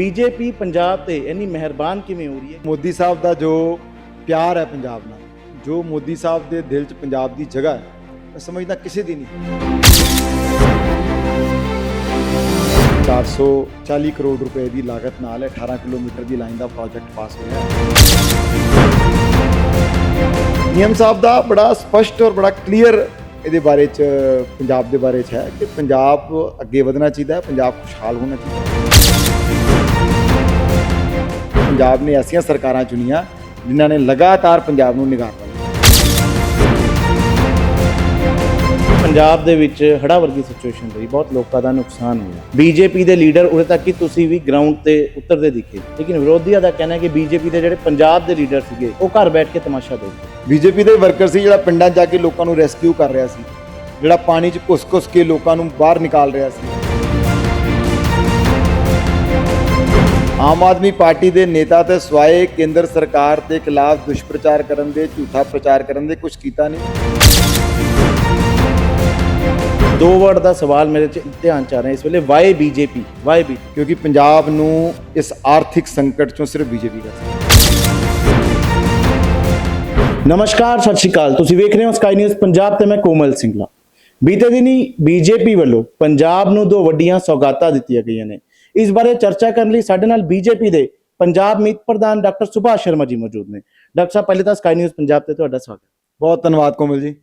BJP, Punjab ਤੇ ਇੰਨੀ ਮਿਹਰਬਾਨ ਕਿਵੇਂ ਹੋ ਰਹੀ ਹੈ? ਮੋਦੀ ਸਾਹਿਬ ਦਾ ਜੋ ਪਿਆਰ ਹੈ ਪੰਜਾਬ ਨਾਲ, ਜੋ ਮੋਦੀ ਸਾਹਿਬ ਦੇ ਦਿਲ 'ਚ ਪੰਜਾਬ ਦੀ ਜਗ੍ਹਾ ਹੈ, ਮੈਂ ਸਮਝਦਾ ਕਿਸੇ ਦੀ ਨਹੀਂ। 440 ਕਰੋੜ ਰੁਪਏ ਦੀ ਲਾਗਤ ਨਾਲ 18 ਕਿਲੋਮੀਟਰ ਦੀ ਲਾਈਨ ਦਾ ਪ੍ਰੋਜੈਕਟ ਪਾਸ ਹੋਇਆ ਹੈ। ਨਿਯਮ ਸਾਹਿਬ ਦਾ ਬੜਾ ਸਪਸ਼ਟ ਔਰ ਬੜਾ ਕਲੀਅਰ ਇਹਦੇ ਬਾਰੇ ਚ, ਪੰਜਾਬ ਦੇ ਬਾਰੇ ਚ ਹੈ ਕਿ ਪੰਜਾਬ ਅੱਗੇ ਵਧਣਾ ਚਾਹੀਦਾ ਹੈ, ਪੰਜਾਬ ਖੁਸ਼ਹਾਲ ਹੋਣਾ ਚਾਹੀਦਾ ਹੈ। ਪੰਜਾਬ ਨੇ ਐਸੀਆਂ ਸਰਕਾਰਾਂ ਚੁਣੀਆਂ ਜਿਨ੍ਹਾਂ ਨੇ ਲਗਾਤਾਰ ਪੰਜਾਬ ਨੂੰ ਨਿਗਾਰਦਾ ਪੰਜਾਬ ਦੇ ਵਿੱਚ ਹੜਾ ਵਰਗੀ ਸਿਚੁਏਸ਼ਨ ਰਹੀ ਬਹੁਤ ਲੋਕਾਂ ਦਾ ਨੁਕਸਾਨ ਹੋਇਆ। ਬੀਜੇਪੀ ਦੇ ਲੀਡਰ ਉਰੇ ਤੱਕ ਕਿ ਤੁਸੀਂ ਵੀ ਗਰਾਊਂਡ ਤੇ ਉਤਰਦੇ ਦਿਖੇ। ਲੇਕਿਨ ਵਿਰੋਧੀਆਂ ਦਾ ਕਹਿਣਾ ਹੈ ਕਿ ਬੀਜੇਪੀ ਦੇ ਜਿਹੜੇ ਪੰਜਾਬ ਦੇ ਲੀਡਰ ਸੀਗੇ ਉਹ ਘਰ ਬੈਠ ਕੇ ਤਮਾਸ਼ਾ ਦੇਖਦੇ ਬੀਜੇਪੀ ਦੇ ਵਰਕਰ ਸੀ ਜਿਹੜਾ ਪਿੰਡਾਂ ਜਾ ਕੇ ਲੋਕਾਂ ਨੂੰ ਰੈਸਕਿਊ ਕਰ ਰਿਹਾ ਸੀ ਜਿਹੜਾ ਪਾਣੀ 'ਚ ਘੁਸ-ਘੁਸ ਕੇ ਲੋਕਾਂ ਨੂੰ ਬਾਹਰ ਨਿਕਾਲ ਰਿਹਾ ਸੀ। ਆਮ ਆਦਮੀ ਪਾਰਟੀ ਦੇ ਨੇਤਾ ਤੇ ਸਵਾਏ ਕੇਂਦਰ ਸਰਕਾਰ ਦੇ ਖਿਲਾਫ ਦੁਸ਼ਪ੍ਰਚਾਰ ਕਰਨ ਦੇ ਝੂਠਾ ਪ੍ਰਚਾਰ ਕਰਨ ਦੇ ਕੁਝ ਕੀਤਾ ਨਹੀਂ। ਦੋ ਵਰਡ ਦਾ ਸਵਾਲ ਮੇਰੇ ਚ ਧਿਆਨ ਚ ਆ ਰਿਹਾ ਇਸ ਵੇਲੇ ਵਾਈ ਬੀਜੇਪੀ ਵਾਈ ਬੀ ਕਿਉਂਕਿ ਪੰਜਾਬ ਨੂੰ ਇਸ ਆਰਥਿਕ ਸੰਕਟ ਚੋਂ ਸਿਰਫ ਬੀਜੇਪੀ ਹੈ ਨਮਸਕਾਰ ਸਤਿ ਸ਼੍ਰੀ ਅਕਾਲ। ਤੁਸੀਂ ਵੇਖ ਰਹੇ ਹੋ ਸਕਾਈ ਨਿਊਜ਼ ਪੰਜਾਬ ਤੇ ਮੈਂ ਕੋਮਲ ਸਿੰਘਲਾ ਬੀਤੇ ਦਿਨੀ ਬੀਜੇਪੀ ਵੱਲੋਂ ਪੰਜਾਬ ਨੂੰ ਦੋ ਵੱਡੀਆਂ ਸੌਗਾਤਾਂ ਦਿੱਤੀਆਂ ਗਈਆਂ ਨੇ। ਇਸ ਬਾਰੇ ਚਰਚਾ ਕਰਨ ਲਈ ਸਾਡੇ ਨਾਲ ਬੀਜੇਪੀ ਦੇ ਪੰਜਾਬ ਮੀਤ ਪ੍ਰਧਾਨ ਡਾਕਟਰ ਸੁਭਾਸ਼ ਸ਼ਰਮਾ ਜੀ ਮੌਜੂਦ ਨੇ। ਡਾਕਟਰ ਸਾਹਿਬ ਪਹਿਲੇ ਤਾਂ ਸਕਾਈ ਨਿਊਜ਼ ਪੰਜਾਬ ਤੇ ਤੁਹਾਡਾ ਸਵਾਗਤ ਬਹੁਤ ਧੰਨਵਾਦ ਕੋਮਲ ਜੀ।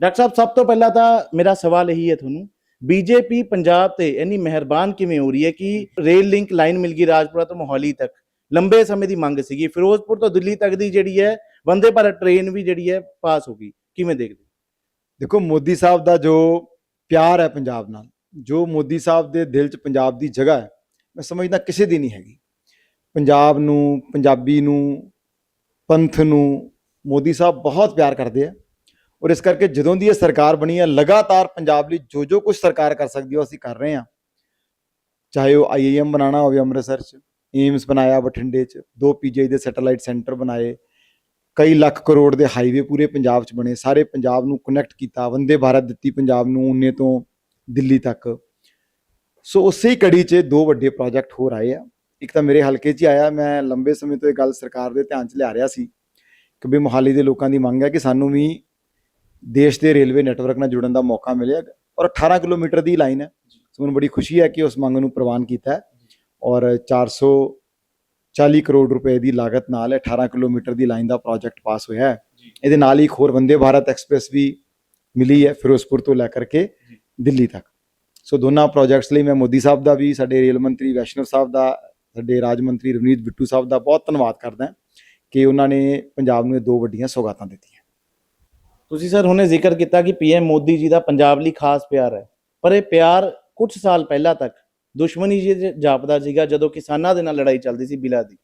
ਡਾਕਟਰ ਸਾਹਿਬ ਸਭ ਤੋਂ ਪਹਿਲਾਂ ਤਾਂ ਮੇਰਾ ਸਵਾਲ ਇਹੀ ਹੈ ਤੁਹਾਨੂੰ ਬੀਜੇਪੀ ਪੰਜਾਬ ਤੇ ਇੰਨੀ ਮਿਹਰਬਾਨ ਕਿਵੇਂ ਹੋ ਰਹੀ ਹੈ ਕਿ ਰੇਲ ਲਿੰਕ ਲਾਈਨ ਮਿਲ ਗਈ ਰਾਜਪੁਰਾ ਤੋਂ ਮੋਹਾਲੀ ਤੱਕ? ਲੰਬੇ ਸਮੇਂ ਦੀ ਮੰਗ ਸੀਗੀ। ਫਿਰੋਜ਼ਪੁਰ ਤੋਂ ਦਿੱਲੀ ਤੱਕ ਦੀ ਜਿਹੜੀ ਹੈ ਵੰਦੇ ਭਾਰਤ ਟ੍ਰੇਨ ਵੀ ਜਿਹੜੀ ਹੈ ਪਾਸ ਹੋ ਗਈ। ਕਿਵੇਂ ਦੇਖਦੇ ਦੇਖੋ ਮੋਦੀ ਸਾਹਿਬ ਦਾ ਜੋ ਪਿਆਰ ਹੈ ਪੰਜਾਬ ਨਾਲ ਜੋ ਮੋਦੀ ਸਾਹਿਬ ਦੇ ਦਿਲ 'ਚ ਪੰਜਾਬ ਦੀ ਜਗ੍ਹਾ ਹੈ, ਮੈਂ ਸਮਝਦਾ ਕਿਸੇ ਦੀ ਨਹੀਂ ਹੈਗੀ। ਪੰਜਾਬ ਨੂੰ, ਪੰਜਾਬੀ ਨੂੰ, ਪੰਥ ਨੂੰ ਮੋਦੀ ਸਾਹਿਬ ਬਹੁਤ ਪਿਆਰ ਕਰਦੇ ਆ ਔਰ ਇਸ ਕਰਕੇ ਜਦੋਂ ਦੀ ਇਹ ਸਰਕਾਰ ਬਣੀ ਹੈ, ਲਗਾਤਾਰ ਪੰਜਾਬ ਲਈ ਜੋ ਜੋ ਕੁਝ ਸਰਕਾਰ ਕਰ ਸਕਦੀ ਹੈ, ਉਹ ਅਸੀਂ ਕਰ ਰਹੇ ਹਾਂ। ਚਾਹੇ ਉਹ ਆਈਆਈਐਮ ਬਣਾਉਣਾ ਹੋਵੇ ਅੰਮ੍ਰਿਤਸਰ 'ਚ, ਏਮਸ ਬਣਾਇਆ ਬਠਿੰਡੇ 'ਚ, ਦੋ ਪੀਜੀਆਈ ਦੇ ਸੈਟੇਲਾਈਟ ਸੈਂਟਰ ਬਣਾਏ, ਕਈ ਲੱਖ ਕਰੋੜ ਦੇ ਹਾਈਵੇ ਪੂਰੇ ਪੰਜਾਬ 'ਚ ਬਣੇ, ਸਾਰੇ ਪੰਜਾਬ ਨੂੰ ਕਨੈਕਟ ਕੀਤਾ, ਵੰਦੇ ਭਾਰਤ ਦਿੱਤੀ ਪੰਜਾਬ ਨੂੰ ਉਨੇ ਤੋਂ ਦਿੱਲੀ ਤੱਕ। ਸੋ ਉਸੇ ਹੀ ਕੜੀ 'ਚ ਦੋ ਵੱਡੇ ਪ੍ਰੋਜੈਕਟ ਹੋਰ ਆਏ ਆ। ਇੱਕ ਤਾਂ ਮੇਰੇ ਹਲਕੇ 'ਚ ਆਇਆ। ਮੈਂ ਲੰਬੇ ਸਮੇਂ ਤੋਂ ਇਹ ਗੱਲ ਸਰਕਾਰ ਦੇ ਧਿਆਨ 'ਚ ਲਿਆ ਰਿਹਾ ਸੀ ਕਿ ਵੀ ਮੋਹਾਲੀ ਦੇ ਲੋਕਾਂ ਦੀ ਮੰਗ ਹੈ ਕਿ ਸਾਨੂੰ ਵੀ ਦੇਸ਼ ਦੇ ਰੇਲਵੇ ਨੈਟਵਰਕ ਨਾਲ ਜੁੜਨ ਦਾ ਮੌਕਾ ਮਿਲਿਆ ਔਰ 18 ਕਿਲੋਮੀਟਰ ਦੀ ਲਾਈਨ ਹੈ। ਸੋ ਮੈਨੂੰ ਬੜੀ ਖੁਸ਼ੀ ਹੈ ਕਿ ਉਸ ਮੰਗ ਨੂੰ ਪ੍ਰਵਾਨ ਕੀਤਾ ਹੈ। ਔਰ 440 ਕਰੋੜ ਰੁਪਏ ਦੀ ਲਾਗਤ ਨਾਲ 18 ਕਿਲੋਮੀਟਰ ਦੀ ਲਾਈਨ ਦਾ ਪ੍ਰੋਜੈਕਟ ਪਾਸ ਹੋਇਆ ਹੈ। ਇਹਦੇ ਨਾਲ ਹੀ ਇੱਕ ਹੋਰ ਵੰਦੇ ਭਾਰਤ ਐਕਸਪ੍ਰੈਸ ਵੀ ਮਿਲੀ ਹੈ ਫਿਰੋਜ਼ਪੁਰ ਤੋਂ ਲੈ ਕਰਕੇ। ਦਿੱਲੀ ਤੱਕ। ਸੋ ਦੋਨਾਂ ਪ੍ਰੋਜੈਕਟਸ ਲਈ ਮੈਂ ਮੋਦੀ ਸਾਹਿਬ ਦਾ ਵੀ ਸਾਡੇ ਰੇਲ ਮੰਤਰੀ ਵੈਸ਼ਨਵ ਸਾਹਿਬ ਦਾ ਸਾਡੇ ਰਾਜ ਮੰਤਰੀ ਰਵਨੀਤ ਬਿੱਟੂ ਸਾਹਿਬ ਦਾ ਬਹੁਤ ਧੰਨਵਾਦ ਕਰਦਾ ਕਿ ਉਹਨਾਂ ਨੇ ਪੰਜਾਬ ਨੂੰ ਇਹ ਦੋ ਵੱਡੀਆਂ ਸੌਗਾਤਾਂ ਦਿੱਤੀਆਂ। ਤੁਸੀਂ ਸਰ ਹੁਣੇ ਜ਼ਿਕਰ ਕੀਤਾ ਕਿ ਪੀਐਮ ਮੋਦੀ ਜੀ ਦਾ ਪੰਜਾਬ ਲਈ ਖਾਸ ਪਿਆਰ ਹੈ ਪਰ ਇਹ ਪਿਆਰ ਕੁਝ ਸਾਲ ਪਹਿਲਾਂ ਤੱਕ ਦੁਸ਼ਮਣੀ ਜੀ ਜਾਪਦਾ ਸੀਗਾ ਜਦੋਂ ਕਿਸਾਨਾਂ ਦੇ ਨਾਲ ਲੜਾਈ ਚੱਲਦੀ ਸੀ ਬਿਲਾ ਦੀ।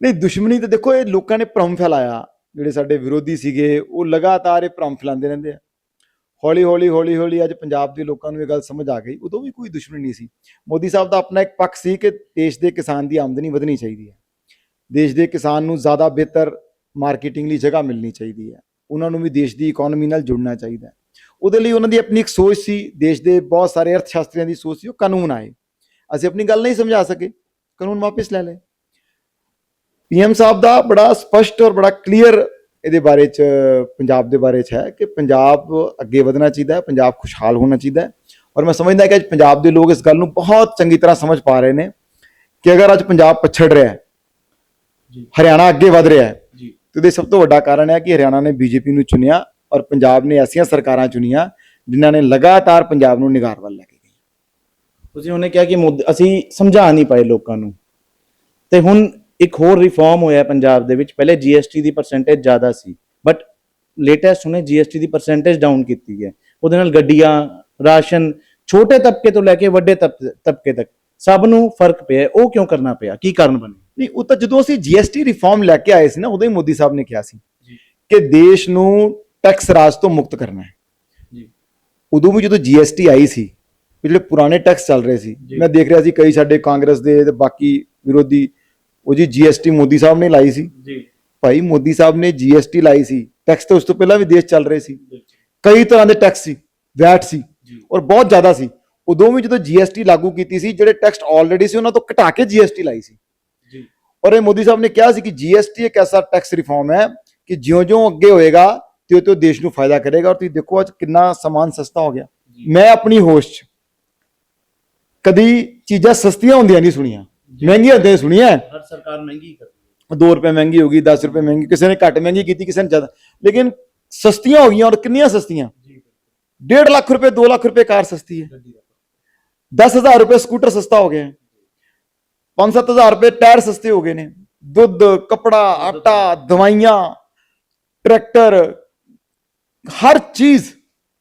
ਨਹੀਂ ਦੁਸ਼ਮਣੀ ਤੇ ਦੇਖੋ ਇਹ ਲੋਕਾਂ ਨੇ ਭਰਮ ਫੈਲਾਇਆ ਜਿਹੜੇ ਸਾਡੇ ਵਿਰੋਧੀ ਸੀਗੇ ਉਹ ਲਗਾਤਾਰ ਇਹ ਭਰਮ ਫੈਲਾਉਂਦੇ ਰਹਿੰਦੇ ਆ। ਹੌਲੀ ਹੌਲੀ ਹੌਲੀ ਹੌਲੀ ਅੱਜ ਪੰਜਾਬ ਦੇ ਲੋਕਾਂ ਨੂੰ ਇਹ ਗੱਲ ਸਮਝ ਆ ਗਈ। ਉਦੋਂ ਵੀ ਕੋਈ ਦੁਸ਼ਮਣੀ ਨਹੀਂ ਸੀ। ਮੋਦੀ ਸਾਹਿਬ ਦਾ ਆਪਣਾ ਇੱਕ ਪੱਖ ਸੀ ਕਿ ਦੇਸ਼ ਦੇ ਕਿਸਾਨ ਦੀ ਆਮਦਨੀ ਵਧਣੀ ਚਾਹੀਦੀ ਹੈ। ਦੇਸ਼ ਦੇ ਕਿਸਾਨ ਨੂੰ ਜ਼ਿਆਦਾ ਬਿਹਤਰ ਮਾਰਕੀਟਿੰਗ ਲਈ ਜਗ੍ਹਾ ਮਿਲਣੀ ਚਾਹੀਦੀ ਹੈ। ਉਹਨਾਂ ਨੂੰ ਵੀ ਦੇਸ਼ ਦੀ ਇਕਨੋਮੀ ਨਾਲ ਜੁੜਨਾ ਚਾਹੀਦਾ ਹੈ। ਉਹਦੇ ਲਈ ਉਹਨਾਂ ਦੀ ਆਪਣੀ ਇੱਕ ਸੋਚ ਸੀ। ਦੇਸ਼ ਦੇ ਬਹੁਤ ਸਾਰੇ ਅਰਥ ਸ਼ਾਸਤਰੀਆਂ ਦੀ ਸੋਚ ਸੀ। ਉਹ ਕਾਨੂੰਨ ਆਏ। ਅਸੀਂ ਆਪਣੀ ਗੱਲ ਨਹੀਂ ਸਮਝਾ ਸਕੇ। ਕਾਨੂੰਨ ਵਾਪਸ ਲੈ ਲਏ। ਪੀਐਮ ਸਾਹਿਬ ਦਾ ਬੜਾ ਸਪਸ਼ਟ ਔਰ ਬੜਾ ਕਲੀਅਰ ਇਹਦੇ ਬਾਰੇ ਚ ਪੰਜਾਬ ਦੇ ਬਾਰੇ ਚ ਹੈ ਕਿ ਪੰਜਾਬ ਅੱਗੇ ਵਧਣਾ ਚਾਹੀਦਾ ਹੈ ਪੰਜਾਬ ਖੁਸ਼ਹਾਲ ਹੋਣਾ ਚਾਹੀਦਾ ਹੈ। ਔਰ ਮੈਂ ਸਮਝਦਾ ਕਿ ਅੱਜ ਪੰਜਾਬ ਦੇ ਲੋਕ ਇਸ ਗੱਲ ਨੂੰ ਬਹੁਤ ਚੰਗੀ ਤਰ੍ਹਾਂ ਸਮਝ ਪਾ ਰਹੇ ਨੇ ਕਿ ਅਗਰ ਅੱਜ ਪੰਜਾਬ ਪਛੜ ਰਿਹਾ ਹੈ ਜੀ। ਹਰਿਆਣਾ ਅੱਗੇ ਵਧ ਰਿਹਾ ਹੈ ਜੀ। ਤੇ ਉਹਦੇ ਸਭ ਤੋਂ ਵੱਡਾ ਕਾਰਨ ਹੈ ਕਿ ਹਰਿਆਣਾ ਨੇ ਬੀਜੇਪੀ ਨੂੰ ਚੁਣਿਆ ਔਰ ਪੰਜਾਬ ਨੇ ਐਸੀਆਂ ਸਰਕਾਰਾਂ ਚੁਣੀਆਂ ਜਿਨ੍ਹਾਂ ਨੇ ਲਗਾਤਾਰ ਪੰਜਾਬ ਨੂੰ ਨਿਗਾਰ ਵੱਲ ਲੈ ਕੇ ਗਈ ਤੁਸੀਂ ਉਹਨੇ ਕਿਹਾ ਕਿ ਅਸੀਂ ਸਮਝਾ ਨਹੀਂ ਪਾਏ ਲੋਕਾਂ ਨੂੰ। ਤੇ ਹੁਣ ਇੱਕ ਹੋਰ ਰਿਫਾਰਮ ਹੋਇਆ ਪੰਜਾਬ ਦੇ ਵਿੱਚ ਪਹਿਲੇ ਜੀਐਸਟੀ ਦੀ ਪਰਸੈਂਟੇਜ ਜ਼ਿਆਦਾ ਸੀ ਬਟ ਲੇਟੈਸਟ ਉਹਨੇ ਜੀਐਸਟੀ ਦੀ ਪਰਸੈਂਟੇਜ ਡਾਊਨ ਕੀਤੀ ਹੈ ਉਹਦੇ ਨਾਲ ਗੱਡੀਆਂ ਰਾਸ਼ਨ ਛੋਟੇ ਤਬਕੇ ਤੋਂ ਲੈ ਕੇ ਵੱਡੇ ਤਬ- ਤਬਕੇ ਤੱਕ ਸਭ ਨੂੰ ਫ਼ਰਕ ਪਿਆ। ਉਹ ਕਿਉਂ ਕਰਨਾ ਪਿਆ ਕੀ ਕਾਰਨ ਬਣੇ ਨਹੀਂ ਉਹ ਤਾਂ ਜਦੋਂ ਅਸੀਂ ਜੀਐਸਟੀ ਰਿਫਾਰਮ ਲੈ ਕੇ ਆਏ ਸੀ ਨਾ ਉਦੋਂ ਹੀ ਮੋਦੀ ਸਾਹਿਬ ਨੇ ਕਿਹਾ ਸੀ। ਕਿ ਦੇਸ਼ ਨੂੰ ਟੈਕਸ ਰਾਜ ਤੋਂ ਮੁਕਤ ਕਰਨਾ ਹੈ ਜੀ ਉਦੋਂ ਵੀ ਜਦੋਂ ਜੀਐਸਟੀ ਆਈ ਸੀ ਜਿਹੜੇ ਪੁਰਾਣੇ ਟੈਕਸ ਚੱਲ ਰਹੇ ਸੀ। ਮੈਂ ਦੇਖ ਰਿਹਾ ਸੀ ਕਈ ਸਾਡੇ ਕਾਂਗਰਸ ਦੇ ਤੇ ਬਾਕੀ ਵਿਰੋਧੀ ਉਹ ਜੀ ਜੀਐਸਟੀ ਮੋਦੀ ਸਾਹਿਬ ਨੇ ਲਾਈ ਸੀ। ਜੀ। ਭਾਈ ਮੋਦੀ ਸਾਹਿਬ ਨੇ ਜੀਐਸਟੀ ਲਾਈ ਸੀ। ਟੈਕਸ ਤਾਂ ਉਸ ਤੋਂ ਪਹਿਲਾਂ ਵੀ ਦੇਸ਼ ਚੱਲ ਰਹੇ ਸੀ। ਕਈ ਤਰ੍ਹਾਂ ਦੇ ਟੈਕਸ ਸੀ ਵੈਟ ਸੀ ਔਰ ਬਹੁਤ ਜ਼ਿਆਦਾ ਸੀ। ਉਦੋਂ ਵੀ ਜਦੋਂ GST ਲਾਗੂ ਕੀਤੀ ਸੀ ਜਿਹੜੇ ਟੈਕਸਟ ਆਲਰੇਡੀ ਸੀ ਉਹਨਾਂ ਤੋਂ ਘਟਾ ਕੇ GST ਲਾਈ ਸੀ। ਜੀ। ਔਰ ਇਹ ਮੋਦੀ ਸਾਹਿਬ ਨੇ ਕਿਹਾ ਸੀ ਕਿ GST ਇੱਕ ਐਸਾ ਟੈਕਸ ਰਿਫਾਰਮ ਹੈ ਕਿ ਜਿਉਂ-ਜਿਉਂ ਅੱਗੇ ਹੋਏਗਾ ਤਿਉਂ ਤਿਉਂ ਦੇਸ਼ ਨੂੰ ਫਾਇਦਾ ਕਰੇਗਾ। ਔਰ ਤੁਸੀਂ ਦੇਖੋ ਅੱਜ ਕਿੰਨਾ ਸਮਾਨ ਸਸਤਾ ਹੋ ਗਿਆ। ਮੈਂ ਆਪਣੀ ਹੋਸ਼ 'ਚ ਕਦੀ ਚੀਜ਼ਾਂ ਸਸਤੀਆਂ ਹੁੰਦੀਆਂ ਨਹੀਂ ਸੁਣੀਆਂ। ਮਹਿੰਗੀਆਂ ਹੁੰਦੀਆਂ ਸੁਣੀਆਂ? ਹਰ ਸਰਕਾਰ ਮਹਿੰਗੀ ਕਰਦੀ 2 ਰੁਪਏ ਮਹਿੰਗੀ ਹੋ ਗਈ 10 ਰੁਪਏ ਮਹਿੰਗੀ ਕਿਸੇ ਨੇ ਘੱਟ ਮਹਿੰਗੀ ਕੀਤੀ ਕਿਸੇ ਨੇ ਜ਼ਿਆਦਾ। ਲੇਕਿਨ ਸਸਤੀਆਂ ਹੋ ਗਈਆਂ ਔਰ ਕਿੰਨੀਆਂ ਸਸਤੀਆਂ? ਜੀ 1.5 ਲੱਖ ਰੁਪਏ 2 ਲੱਖ ਰੁਪਏ ਕਾਰ ਸਸਤੀ ਹੈ। 10000 ਰੁਪਏ ਸਕੂਟਰ ਸਸਤਾ ਹੋ ਗਿਆ 5-7000 ਰੁਪਏ ਟਾਇਰ ਸਸਤੇ ਹੋ ਗਏ ਨੇ। ਦੁੱਧ ਕਪੜਾ ਆਟਾ ਦਵਾਈਆਂ ਟਰੈਕਟਰ ਹਰ ਚੀਜ਼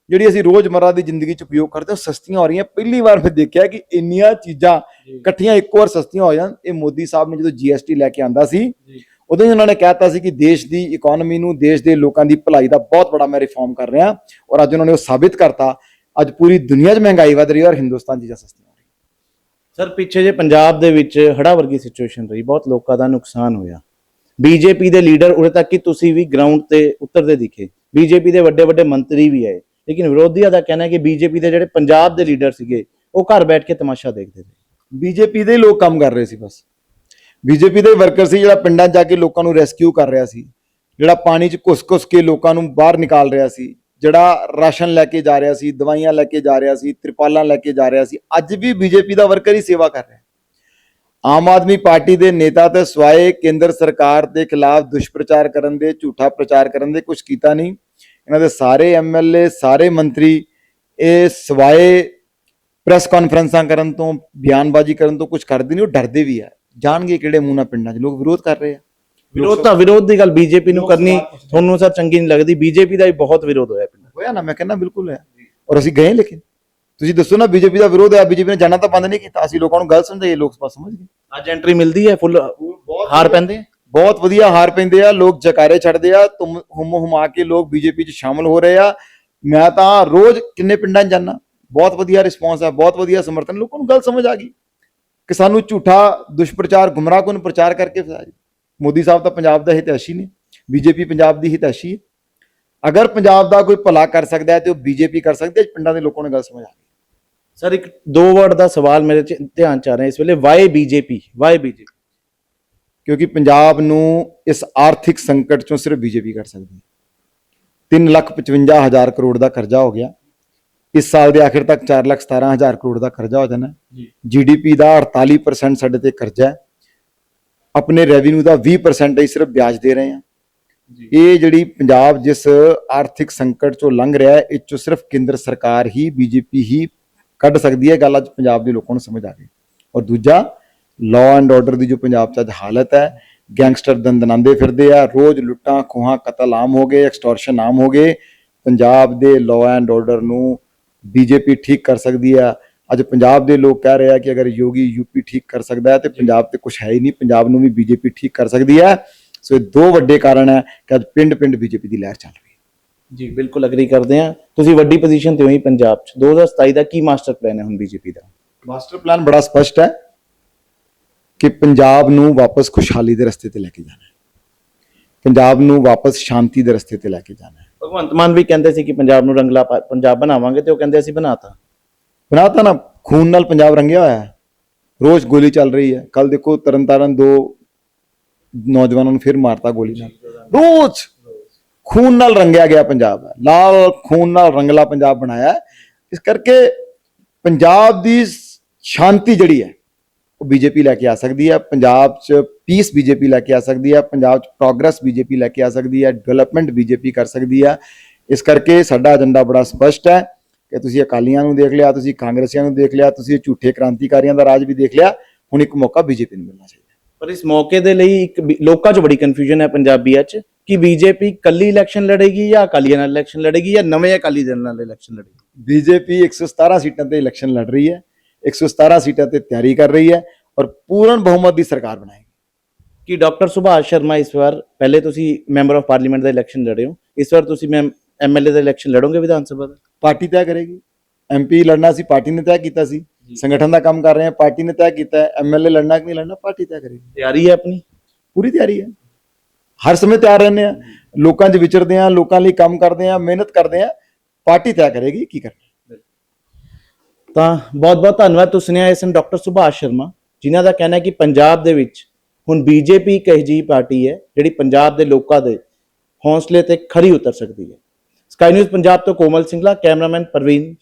ਜਿਹੜੀ ਅਸੀਂ ਰੋਜ਼ਮਰਰਾ ਦੀ ਜ਼ਿੰਦਗੀ 'ਚ ਉਪਯੋਗ ਕਰਦੇ ਹਾਂ ਸਸਤੀਆਂ ਹੋ ਰਹੀਆਂ। ਪਹਿਲੀ ਵਾਰ ਮੈਂ ਦੇਖਿਆ ਕਿ ਇੰਨੀਆਂ ਚੀਜ਼ਾਂ ਇਕੱਠੀਆਂ ਇੱਕੋ ਵਾਰ ਸਸਤੀਆਂ ਹੋ ਜਾਣ। ਇਹ ਮੋਦੀ ਸਾਹਿਬ ਨੇ ਜਦੋਂ GST ਲੈ ਕੇ ਆਂਦਾ ਸੀ ਉਦੋਂ ਹੀ ਉਹਨਾਂ ਨੇ ਕਹਿਤਾ ਸੀ ਕਿ ਦੇਸ਼ ਦੀ ਇਕਨੋਮੀ ਨੂੰ ਦੇਸ਼ ਦੇ ਲੋਕਾਂ ਦੀ ਭਲਾਈ ਦਾ ਬਹੁਤ ਬੜਾ ਮੈਂ ਰਿਫਾਰਮ ਕਰ ਰਿਹਾ ਔਰ ਅੱਜ ਉਹਨਾਂ ਨੇ ਉਹ ਸਾਬਿਤ ਕਰਤਾ। ਅੱਜ ਪੂਰੀ ਦੁਨੀਆ 'ਚ ਮਹਿੰਗਾਈ ਵਧ ਰਹੀ ਹੈ ਔਰ ਹਿੰਦੁਸਤਾਨ 'ਚ ਚੀਜ਼ਾਂ ਸਸਤੀਆਂ ਹੋ ਰਹੀਆਂ। ਸਰ ਪਿੱਛੇ ਜੇ ਪੰਜਾਬ ਦੇ ਵਿੱਚ ਹੜਾ ਵਰਗੀ ਸਿਚੁਏਸ਼ਨ ਰਹੀ ਬਹੁਤ ਲੋਕਾਂ ਦਾ ਨੁਕਸਾਨ ਹੋਇਆ। ਬੀਜੇਪੀ ਦੇ ਲੀਡਰ ਉਰੇ ਤੱਕ ਕਿ ਤੁਸੀਂ ਵੀ ਗਰਾਊਂਡ ਤੇ ਉਤਰਦੇ ਦਿਖੇ। ਬੀਜੇਪੀ ਦੇ ਵੱਡੇ ਵੱਡੇ ਮੰਤਰੀ ਵੀ ਆਏ। ਲੇਕਿਨ ਵਿਰੋਧੀਆਂ ਦਾ ਕਹਿਣਾ ਹੈ ਕਿ ਬੀਜੇਪੀ ਦੇ ਜਿਹੜੇ ਪੰਜਾਬ ਦੇ ਲੀਡਰ ਸੀਗੇ ਉਹ ਘਰ ਬੈਠ ਕੇ ਤਮਾਸ਼ਾ ਦੇਖਦੇ ਰਹੇ। ਬੀਜੇਪੀ ਦੇ ਹੀ ਲੋਕ ਕੰਮ ਕਰ ਰਹੇ ਸੀ ਬਸ। ਬੀਜੇਪੀ ਦੇ ਵਰਕਰ ਸੀ ਜਿਹੜਾ ਪਿੰਡਾਂ 'ਚ ਜਾ ਕੇ ਲੋਕਾਂ ਨੂੰ ਰੈਸਕਿਊ ਕਰ ਰਿਹਾ ਸੀ, ਜਿਹੜਾ ਪਾਣੀ 'ਚ ਘੁਸ-ਘੁਸ ਕੇ ਲੋਕਾਂ ਨੂੰ ਬਾਹਰ ਨਿਕਾਲ ਰਿਹਾ ਸੀ, ਜਿਹੜਾ ਰਾਸ਼ਨ ਲੈ ਕੇ ਜਾ ਰਿਹਾ ਸੀ, ਦਵਾਈਆਂ ਲੈ ਕੇ ਜਾ ਰਿਹਾ ਸੀ, ਤ੍ਰਿਪਾਲਾਂ ਲੈ ਕੇ ਜਾ ਰਿਹਾ ਸੀ, ਅੱਜ ਵੀ ਬੀਜੇਪੀ ਦਾ ਵਰਕਰ ਹੀ ਸੇਵਾ ਕਰ ਰਿਹਾ। ਆਮ ਆਦਮੀ ਪਾਰਟੀ ਦੇ ਨੇਤਾ ਤੇ ਸਵਾਏ ਕੇਂਦਰ ਸਰਕਾਰ ਦੇ ਖਿਲਾਫ ਦੁਸ਼ਪ੍ਰਚਾਰ ਕਰਨ ਦੇ, ਝੂਠਾ ਪ੍ਰਚਾਰ ਕਰਨ ਦੇ ਕੁਝ ਕੀਤਾ ਨਹੀਂ। ਇਹਨਾਂ ਦੇ ਸਾਰੇ ਐਮਐਲਏ ਸਾਰੇ ਮੰਤਰੀ, ਇਹ ਸਵਾਏ ਪ੍ਰੈਸ ਕਾਨਫਰੰਸਾਂ ਕਰਨ ਤੋਂ ਬਿਆਨਬਾਜ਼ੀ ਕਰਨ ਤੋਂ ਕੁਝ ਕਰਦੇ ਨਹੀਂ ਉਹ ਡਰਦੇ ਵੀ ਆ। ਜਾਣਗੇ ਕਿਹੜੇ ਮੂੰਹ ਨਾਲ ਪਿੰਡਾਂ 'ਚ ਲੋਕ ਵਿਰੋਧ ਕਰ ਰਹੇ ਆ। ਵਿਰੋਧ ਤਾਂ ਵਿਰੋਧ ਦੀ ਗੱਲ ਬੀਜੇਪੀ ਨੂੰ ਕਰਨੀ ਤੁਹਾਨੂੰ ਸਰ ਚੰਗੀ ਨਹੀਂ ਲੱਗਦੀ। ਬੀਜੇਪੀ ਦਾ ਵੀ ਬਹੁਤ ਵਿਰੋਧ ਹੋਇਆ ਪਿੰਡ ਹੋਇਆ ਨਾ ਮੈਂ ਕਹਿੰਦਾ ਬਿਲਕੁਲ ਹੈ ਔਰ ਅਸੀਂ ਗਏ ਲੇਕਿਨ। ਤੁਸੀਂ ਦੱਸੋ ਨਾ ਬੀਜੇਪੀ ਦਾ ਵਿਰੋਧ ਹੈ ਬੀਜੇਪੀ ਨੇ ਜਾਣਾ ਤਾਂ ਬੰਦ ਨਹੀਂ ਕੀਤਾ। ਅਸੀਂ ਲੋਕਾਂ ਨੂੰ ਗੱਲ ਸਮਝਾਈਏ ਲੋਕ ਬਸ ਸਮਝ ਗਏ। ਅੱਜ ਐਂਟਰੀ ਮਿਲਦੀ ਹੈ ਫੁੱਲ ਹਾਰ ਪੈਂਦੇ ਆ? ਬਹੁਤ ਵਧੀਆ ਹਾਰ ਪੈਂਦੇ ਆ ਲੋਕ ਜਕਾਰੇ ਛੱਡਦੇ ਆ ਤੁਮ ਹੁਮ ਹੁਮਾ ਕੇ ਲੋਕ ਬੀਜੇਪੀ 'ਚ ਸ਼ਾਮਲ ਹੋ ਰਹੇ ਆ। ਮੈਂ ਤਾਂ ਰੋਜ਼ ਕਿੰਨੇ ਪਿੰਡਾਂ 'ਚ ਜਾਂਦਾ। ਬਹੁਤ ਵਧੀਆ ਰਿਸਪੌਂਸ ਹੈ ਬਹੁਤ ਵਧੀਆ ਸਮਰਥਨ ਲੋਕਾਂ ਨੂੰ ਗੱਲ ਸਮਝ ਆ ਗਈ। ਕਿ ਸਾਨੂੰ ਝੂਠਾ ਦੁਸ਼ਪ੍ਰਚਾਰ ਗੁੰਮਰਾਹਕੁਨ ਪ੍ਰਚਾਰ ਕਰਕੇ ਫਸਾਇਆ ਜੀ। ਮੋਦੀ ਸਾਹਿਬ ਤਾਂ ਪੰਜਾਬ ਦਾ ਹਿਤੈਸ਼ੀ ਨੇ ਬੀਜੇਪੀ ਪੰਜਾਬ ਦੀ ਹਿਤੈਸ਼ੀ ਹੈ। ਅਗਰ ਪੰਜਾਬ ਦਾ ਕੋਈ ਭਲਾ ਕਰ ਸਕਦਾ ਹੈ ਤੇ ਉਹ ਬੀਜੇਪੀ ਕਰ ਸਕਦੀ ਹੈ ਪਿੰਡਾਂ ਦੇ ਲੋਕਾਂ ਨੂੰ ਗੱਲ ਸਮਝ ਆ ਗਈ। ਸਰ ਇੱਕ ਦੋ ਵਰਡ ਦਾ ਸਵਾਲ ਮੇਰੇ ਚ ਧਿਆਨ ਚ ਆ ਰਿਹਾ ਇਸ ਵੇਲੇ ਵਾਈ ਬੀਜੇਪੀ? Y BJP? ਕਿਉਂਕਿ ਪੰਜਾਬ ਨੂੰ ਇਸ ਆਰਥਿਕ ਸੰਕਟ ਚੋਂ ਸਿਰਫ ਬੀਜੇਪੀ ਕੱਢ ਸਕਦੀ ਹੈ। 355000 ਕਰੋੜ ਦਾ ਕਰਜ਼ਾ ਹੋ ਗਿਆ। ਇਸ ਸਾਲ ਦੇ ਆਖਿਰ ਤੱਕ 417000 ਕਰੋੜ ਦਾ ਕਰਜ਼ਾ ਹੋ ਜਾਣਾ ਜੀ। ਜੀਡੀਪੀ ਦਾ 48% ਸਾਡੇ ਤੇ ਕਰਜ਼ਾ ਹੈ। ਆਪਣੇ ਰੈਵਨਿਊ ਦਾ 20% ਹੀ ਸਿਰਫ ਵਿਆਜ ਦੇ ਰਹੇ ਹਾਂ। ਇਹ ਜਿਹੜੀ ਪੰਜਾਬ ਜਿਸ ਆਰਥਿਕ ਸੰਕਟ ਚੋਂ ਲੰਘ ਰਿਹਾ ਹੈ ਇਹ ਚੋਂ ਸਿਰਫ ਕੇਂਦਰ ਸਰਕਾਰ ਹੀ ਬੀਜੇਪੀ ਹੀ ਕੱਢ ਸਕਦੀ ਹੈ ਗੱਲ ਅੱਜ ਪੰਜਾਬ ਦੇ ਲੋਕਾਂ ਨੂੰ ਸਮਝ ਆ ਗਈ। ਔਰ ਦੂਜਾ ਲਾਅ ਐਂਡ ਆਰਡਰ ਦੀ ਜੋ ਪੰਜਾਬ 'ਚ ਅੱਜ ਹਾਲਤ ਹੈ ਗੈਂਗਸਟਰ ਦੰਦਨਾਉਂਦੇ ਫਿਰਦੇ ਆ ਰੋਜ਼ ਲੁੱਟਾਂ ਖੋਹਾਂ ਕਤਲ ਆਮ ਹੋ ਗਏ ਐਕਸਟੋਰਸ਼ਨ ਆਮ ਹੋ ਗਏ। ਪੰਜਾਬ ਦੇ ਲਾਅ ਐਂਡ ਆਰਡਰ ਨੂੰ ਬੀਜੇਪੀ ਠੀਕ ਕਰ ਸਕਦੀ ਆ। ਅੱਜ ਪੰਜਾਬ ਦੇ ਲੋਕ ਕਹਿ ਰਹੇ ਆ ਕਿ ਅਗਰ ਯੋਗੀ ਯੂਪੀ ਠੀਕ ਕਰ ਸਕਦਾ ਹੈ ਤੇ ਪੰਜਾਬ ਤੇ ਕੁਝ ਹੈ ਹੀ ਨਹੀਂ ਪੰਜਾਬ ਨੂੰ ਵੀ ਬੀਜੇਪੀ ਠੀਕ ਕਰ ਸਕਦੀ ਹੈ। ਸੋ ਇਹ ਦੋ ਵੱਡੇ ਕਾਰਨ ਹੈ ਕਿ ਅੱਜ ਪਿੰਡ-ਪਿੰਡ ਬੀਜੇਪੀ ਦੀ ਲਹਿਰ ਚੱਲ ਰਹੀ ਹੈ। ਜੀ ਬਿਲਕੁਲ ਅਗਰੀ ਕਰਦੇ ਆ ਤੁਸੀਂ ਵੱਡੀ ਪੋਜੀਸ਼ਨ ਤੇ ਹੋ ਹੀ ਪੰਜਾਬ ਚ। 2027 ਦਾ ਕੀ ਮਾਸਟਰ ਪਲਾਨ ਹੈ ਹੁਣ ਬੀਜੇਪੀ ਦਾ? ਮਾਸਟਰ ਪਲਾਨ ਬੜਾ ਸਪਸ਼ਟ ਹੈ ਕਿ ਪੰਜਾਬ ਨੂੰ ਵਾਪਸ ਖੁਸ਼ਹਾਲੀ ਦੇ ਰਸਤੇ ਤੇ ਲੈ ਕੇ ਜਾਣਾ ਹੈ। ਪੰਜਾਬ ਨੂੰ ਵਾਪਸ ਸ਼ਾਂਤੀ ਦੇ ਰਸਤੇ ਤੇ ਲੈ ਕੇ ਜਾਣਾ ਹੈ। ਭਗਵੰਤ ਮਾਨ ਵੀ ਕਹਿੰਦੇ ਸੀ ਕਿ ਪੰਜਾਬ ਨੂੰ ਰੰਗਲਾ ਪਾ- ਪੰਜਾਬ ਬਣਾਵਾਂਗੇ ਤੇ ਉਹ ਕਹਿੰਦੇ ਅਸੀਂ ਬਣਾਤਾ। ਬਣਾਤਾ ਨਾ, ਖੂਨ ਨਾਲ ਪੰਜਾਬ ਰੰਗਿਆ ਹੋਇਆ ਹੈ। ਰੋਜ਼ ਗੋਲੀ ਚੱਲ ਰਹੀ ਹੈ। ਕੱਲ ਦੇਖੋ ਤਰਨਤਾਰਨ ਦੋ ਨੌਜਵਾਨਾਂ ਨੂੰ ਫਿਰ ਮਾਰਤਾ ਗੋਲੀ ਨਾਲ। ਰੋਜ਼ ਖੂਨ ਨਾਲ ਰੰਗਿਆ ਗਿਆ ਪੰਜਾਬ ਹੈ। ਲਾਲ ਖੂਨ ਨਾਲ ਰੰਗਲਾ ਪੰਜਾਬ ਬਣਾਇਆ ਹੈ। ਇਸ ਕਰਕੇ ਪੰਜਾਬ ਦੀ ਸ਼ਾਂਤੀ ਜਿਹੜੀ ਹੈ ਉਹ ਬੀਜੇਪੀ ਲੈ ਕੇ ਆ ਸਕਦੀ ਹੈ ਪੰਜਾਬ 'ਚ ਪੀਸ ਬੀਜੇਪੀ ਲੈ ਕੇ ਆ ਸਕਦੀ ਹੈ ਪੰਜਾਬ 'ਚ ਪ੍ਰੋਗਰੈਸ ਬੀਜੇਪੀ ਲੈ ਕੇ ਆ ਸਕਦੀ ਹੈ ਡਿਵੈਲਪਮੈਂਟ ਬੀਜੇਪੀ ਕਰ ਸਕਦੀ ਹੈ ਇਸ ਕਰਕੇ ਸਾਡਾ ਏਜੰਡਾ ਬੜਾ ਸਪਸ਼ਟ ਹੈ ਕਿ ਤੁਸੀਂ ਅਕਾਲੀਆਂ ਨੂੰ ਦੇਖ ਲਿਆ ਤੁਸੀਂ ਕਾਂਗਰਸੀਆਂ ਨੂੰ ਦੇਖ ਲਿਆ ਤੁਸੀਂ ਝੂਠੇ ਕ੍ਰਾਂਤੀਕਾਰੀਆਂ ਦਾ ਰਾਜ ਵੀ ਦੇਖ ਲਿਆ ਹੁਣ ਇੱਕ ਮੌਕਾ ਬੀਜੇਪੀ ਨੂੰ ਮਿਲਣਾ ਚਾਹੀਦਾ। ਪਰ ਇਸ ਮੌਕੇ ਦੇ ਲਈ ਇੱਕ ਲੋਕਾਂ 'ਚ ਬੜੀ ਕਨਫਿਊਜ਼ਨ ਹੈ ਪੰਜਾਬੀਆਂ 'ਚ ਕਿ ਬੀਜੇਪੀ ਕੱਲੀ ਇਲੈਕਸ਼ਨ ਲੜੇਗੀ ਜਾਂ ਅਕਾਲੀਆਂ ਨਾਲ ਇਲੈਕਸ਼ਨ ਲੜੇਗੀ ਜਾਂ ਨਵੇਂ ਅਕਾਲੀ ਦਲ ਨਾਲ ਇਲੈਕਸ਼ਨ ਲੜੇਗੀ? ਬੀਜੇਪੀ 117 ਸੀਟਾਂ ਤੇ ਇਲੈਕਸ਼ਨ ਲੜ ਰਹੀ ਹੈ। 117 ਸੀਟਾਂ ਤੇ ਤਿਆਰੀ ਕਰ ਰਹੀ ਹੈ ਔਰ ਪੂਰਨ ਬਹੁਮਤ ਦੀ ਸਰਕਾਰ ਬਣਾਏਗੀ। ਕਿ ਡਾਕਟਰ ਸੁਭਾਸ਼ ਸ਼ਰਮਾ ਇਸ ਵਾਰ ਪਹਿਲੇ ਤੁਸੀਂ ਮੈਂਬਰ ਆਫ ਪਾਰਲੀਮੈਂਟ ਦਾ ਇਲੈਕਸ਼ਨ ਲੜੇ ਹੋ ਇਸ ਵਾਰ ਤੁਸੀਂ ਮੈਂ ਐਮਐਲਏ ਦਾ ਇਲੈਕਸ਼ਨ ਲੜੋਗੇ ਵਿਧਾਨ ਸਭਾ ਦਾ? ਪਾਰਟੀ ਤੈਅ ਕਰੇਗੀ। ਐਮਪੀ ਲੜਨਾ ਸੀ ਪਾਰਟੀ ਨੇ ਤੈਅ ਕੀਤਾ ਸੀ। ਸੰਗਠਨ ਦਾ ਕੰਮ ਕਰ ਰਹੇ ਹਾਂ ਪਾਰਟੀ ਨੇ ਤੈਅ ਕੀਤਾ ਐਮਐਲਏ ਲੜਨਾ ਕਿ ਨਹੀਂ ਲੜਨਾ ਪਾਰਟੀ ਤੈਅ ਕਰੇਗੀ। ਤਿਆਰੀ ਹੈ ਆਪਣੀ? ਪੂਰੀ ਤਿਆਰੀ ਹੈ। ਹਰ ਸਮੇਂ ਤਿਆਰ ਰਹਿੰਦੇ ਆ ਲੋਕਾਂ 'ਚ ਵਿਚਰਦੇ ਆ ਲੋਕਾਂ ਲਈ ਕੰਮ ਕਰਦੇ ਆ ਮਿਹਨਤ ਕਰਦੇ ਆ ਪਾਰਟੀ ਤੈਅ ਕਰੇਗੀ ਕੀ ਕਰਨਾ। ਤਾਂ ਬਹੁਤ-ਬਹੁਤ ਧੰਨਵਾਦ। ਤੁਸੀਂ ਸੁਣਿਆ ਇਸ ਡਾਕਟਰ ਸੁਭਾਸ਼ ਸ਼ਰਮਾ, ਜਿਨ੍ਹਾਂ ਦਾ ਕਹਿਣਾ ਹੈ ਕਿ ਪੰਜਾਬ ਦੇ ਵਿੱਚ ਹੁਣ ਬੀਜੇਪੀ ਇੱਕ ਅਜਿਹੀ ਪਾਰਟੀ ਹੈ, ਜਿਹੜੀ ਪੰਜਾਬ ਦੇ ਲੋਕਾਂ ਦੇ ਹੌਸਲੇ ਤੇ ਖਰੀ ਉਤਰ ਸਕਦੀ ਹੈ। ਸਕਾਈ ਨਿਊਜ਼ ਪੰਜਾਬ ਤੋਂ ਕੋਮਲ ਸਿੰਘਲਾ ਕੈਮਰਾਮੈਨ ਪ੍ਰਵੀਨ